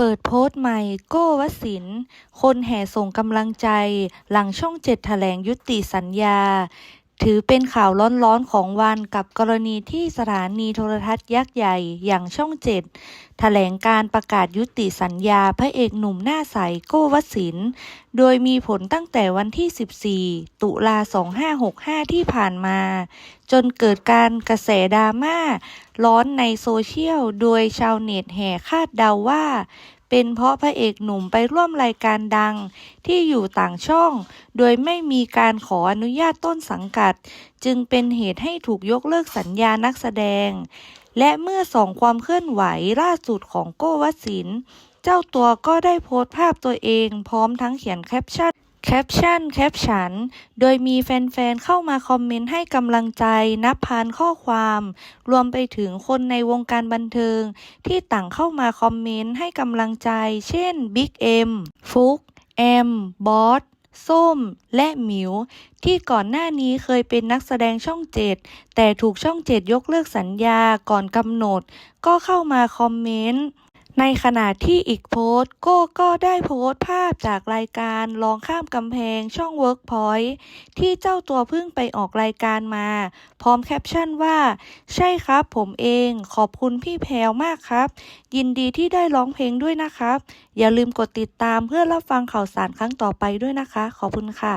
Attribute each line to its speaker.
Speaker 1: เปิดโพสต์ใหม่โก้วสินทร์คนแห่ส่งกำลังใจ หลังช่องเจ็ดแถลงยุติสัญญา ถือเป็นข่าวร้อนๆของวันกับกรณีที่สถานีโทรทัศน์ยักษ์ใหญ่อย่างช่องเจ็ดแถลงการประกาศยุติสัญญาพระเอกหนุ่มหน้าใสโก้วสินทร์โดยมีผลตั้งแต่วันที่ 14 ตุลา 2565 ที่ผ่านมา จนเกิดการกระแสดราม่าร้อนในโซเชียล โดยชาวเน็ตแห่คาดเดาว่า เป็นเพราะพระเอกหนุ่มไปร่วมรายการดังที่อยู่ต่างช่อง โดยไม่มีการขออนุญาตต้นสังกัด จึงเป็นเหตุให้ถูกยกเลิกสัญญานักแสดง และเมื่อส่องความเคลื่อนไหวล่าสุดของโก้วสิน เจ้าตัวก็ได้โพสต์ภาพตัวเองพร้อมทั้งเขียนแคปชั่น แคปชั่นแคปฉัน โดยมีแฟนๆ เข้ามาคอมเมนต์ให้กำลังใจนับพันข้อความ รวมไปถึงคนในวงการบันเทิง ที่ต่างเข้ามาคอมเมนต์ให้กำลังใจ เช่นบิ๊กเอ็มฟุกแอมบอสส้ม และหมิว ที่ก่อนหน้านี้เคยเป็นนักแสดงช่องเจ็ดแต่ถูกช่องเจ็ดยกเลิกสัญญาก่อนกำหนด ก็เข้ามาคอมเมนต์ ในขณะที่อีกโพสต์โก้ก็ได้โพสต์ภาพจากรายการลองข้ามกำแพงช่อง Workpoint ที่เจ้าตัวเพิ่งไปออกรายการมา พร้อมแคปชั่นว่า ใช่ครับผมเองขอบคุณพี่แพรวมากครับ ยินดีที่ได้ร้องเพลงด้วยนะครับ อย่าลืมกดติดตามเพื่อรับฟังข่าวสารครั้งต่อไปด้วยนะคะ ขอบคุณค่ะ